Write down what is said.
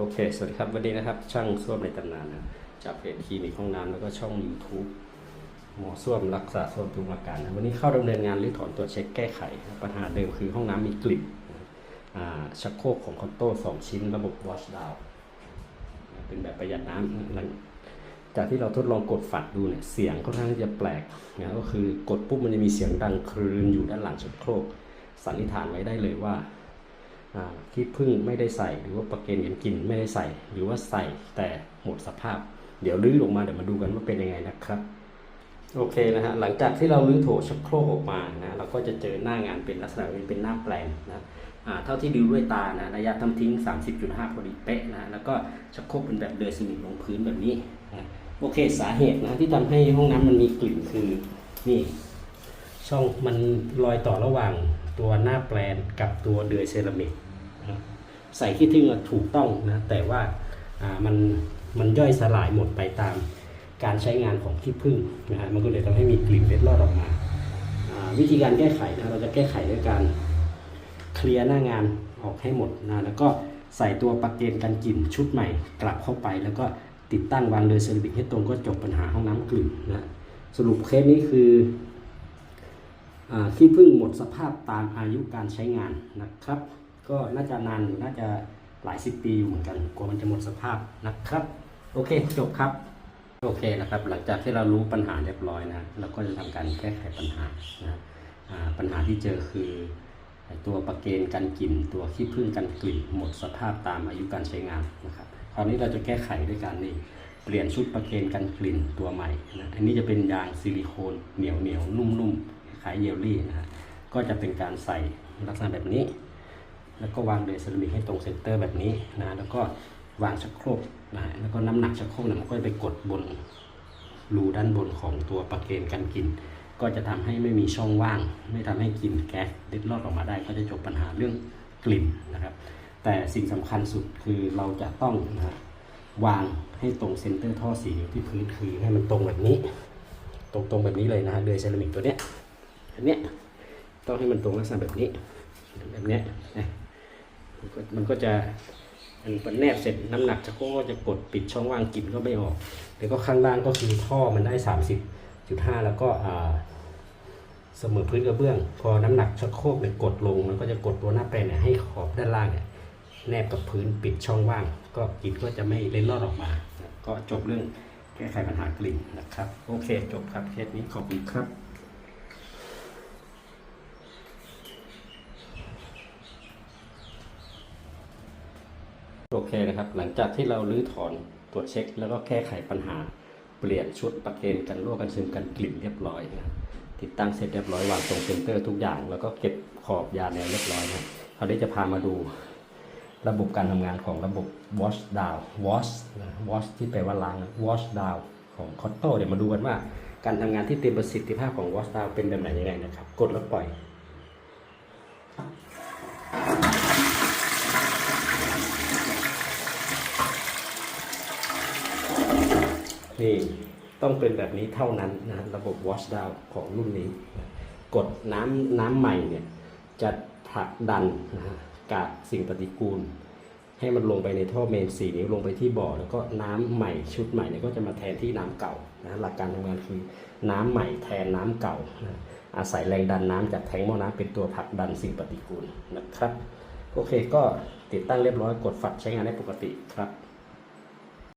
โอเค สวัสดีครับวันนี้นะครับ ช่างส้วมในตำนานนะจากเพจคลินิกห้องน้ำแล้วก็ช่อง YouTube หมอส้วมรักษาส้วมทุกอาการนะวันนี้เข้าดำเนินงานหรือถอนตัวจเช็คแก้ไข ปัญหาเดิมคือห้องน้ำมีกลิ่นชักโครกของคอนโต้สองชิ้นระบบ wash down นะเป็นแบบประหยัดน้ำหลังจากที่เราทดลองกดฝัดดูเนี่ยเสียงค่อนข้างจะแปลกนะก็คือกดปุ๊บมันจะมีเสียงดังครืนอยู่ด้านหลังชักโครกสันนิษฐานไว้ได้เลยว่า อ่าที่พึ่งไม่ได้ใส่หรือว่าประเกนกันกินไม่ได้ใส่ หรือว่าใส่แต่หมดสภาพ เดี๋ยวลื้อออกมาเดี๋ยวมาดูกันว่าเป็นยังไงนะครับโอเคนะฮะหลังจากที่เราลื้อโถชักโครกออกมานะเราก็จะเจอหน้างานเป็นลักษณะเป็นหน้าแปลงนะอ่าเท่าที่ดูด้วยตานะระยะทำทิ้ง 30.5พอดีเป๊ะนะแล้วก็ชักโครกเป็นแบบเดือยสนิทลงพื้นแบบนี้นะโอเคสาเหตุนะที่ทำให้ห้องน้ำมันมีกลิ่นคือนี่ช่องมันรอยต่อระหว่างตัวหน้าแปลนกับตัวเดือยเซรามิก ใส่ขี้ทึ่งถูกต้องนะแต่ว่ามันมันย่อยสลายหมดไปตามการใช้งานของขี้ผึ้งนะฮะมันก็เลยทำให้มีกลิ่นเล็ดลอดออกมาวิธีการแก้ไขนะเราจะแก้ไขด้วยการเคลียร์หน้างานออกให้หมดนะแล้วก็ใส่ตัวปลั๊กเกนกันกลิ่นชุดใหม่กลับเข้าไป แล้วก็ติดตั้งวางเดือยเซรามิกให้ตรงก็จบปัญหาห้องน้ำกลิ่นนะสรุปเคสนี้คืออขี้ผึ้งหมดสภาพตามอายุการใช้งานนะครับ ก็น่าจะนานอยู่น่าจะหลายสิบปีอยู่เหมือนกันกว่ามันจะหมดสภาพนะครับ โอเคจบครับโอเคนะครับ หลังจากที่เรารู้ปัญหาเรียบร้อยนะเราก็จะทำการแก้ไขปัญหานะปัญหาที่เจอคือตัวประเกนกันกลิ่น ตัวขี้ผึ้งกันกลิ่นหมดสภาพตามอายุการใช้งานนะครับคราวนี้เราจะแก้ไขด้วยการนี่เปลี่ยนชุดประเกนกันกลิ่นตัวใหม่นะอันนี้จะเป็นยางซิลิโคนเหนียวเหนียวนุ่มๆคล้ายเยลลี่นะฮะก็จะเป็นการใส่ลักษณะแบบนี้ แล้วก็วางเบสเซรามิกให้ตรงเซนเตอร์แบบนี้นะแล้วก็วางชักโครกนะแล้วก็น้ำหนักชักโครกเนี่ยมันก็จะไปกดบนรูด้านบนของตัวประเกนกันกลิ่นก็จะทำให้ไม่มีช่องว่าง ไม่ทำให้กลิ่นแก๊สเล็ดลอดออกมาได้ ก็จะจบปัญหาเรื่องกลิ่นนะครับ แต่สิ่งสำคัญสุดคือเราจะต้องนะวางให้ตรงเซนเตอร์ท่อสีนิ้วที่พื้นคือให้มันตรงแบบนี้ ตรงๆแบบนี้เลยนะฮะเดือยเซรามิกตัวเนี้ยอันเนี้ยต้องให้มันตรงลักษณะแบบนี้แบบเนี้ยนะ มันก็จะมันแนบเสร็จน้ำหนักจะก็จะกดปิดช่องว่างกลิ่นก็ไม่ออก แล้วก็ข้างล่างก็คือท่อมันได้ 30.5 แล้วก็เสมอพื้นกระเบื้อง พอน้ำหนักชักโครกเนี่ยกดลง มันก็จะกดตัวหน้าแปลงเนี่ยให้ขอบด้านล่างเนี่ยแนบกับพื้นปิดช่องว่าง ก็กลิ่นก็จะไม่เล็ดลอดออกมา ก็จบเรื่องแก้ไขปัญหากลิ่นนะครับ โอเคจบครับเคสนี้ขอบคุณครับ เคนะครับ หลังจากที่เราลื้อถอนตรวจเช็ค แล้วก็แก้ไขปัญหาเปลี่ยนชุดประเกนกันรั่วกันซึมกันกลิ่นเรียบร้อยนะติดตั้งเสร็จเรียบร้อยวางตรงเซนเตอร์ทุกอย่าง แล้วก็เก็บขอบยาแนวเรียบร้อยนะคราวนี้จะพามาดูระบบการทำงานของระบบ wash down wash นะ wash ที่แปลว่าล้าง wash down ของคอตโต้เดี๋ยวมาดูกันว่า การทำงานที่เต็มประสิทธิภาพของ wash down เป็นแบบไหนยังไงนะครับ กดแล้วปล่อย นี่ต้องเป็นแบบนี้เท่านั้นนะระบบ wash down ของรุ่นนี้กดน้ำน้ำใหม่เนี่ยจะผลักดันนะฮะกากสิ่งปฏิกูล ให้มันลงไปในท่อเมนสีนิ้วลงไปที่บ่อ แล้วก็น้ำใหม่ชุดใหม่เนี่ยก็จะมาแทนที่น้ำเก่านะหลักการทำงานคือน้ำใหม่แทนน้ำเก่านะอาศัยแรงดันน้ำจากแทงหม้อน้ำเป็นตัวผลักดันสิ่งปฏิกูลนะครับ โอเคก็ติดตั้งเรียบร้อยกดฝัดใช้งานได้ปกติครับ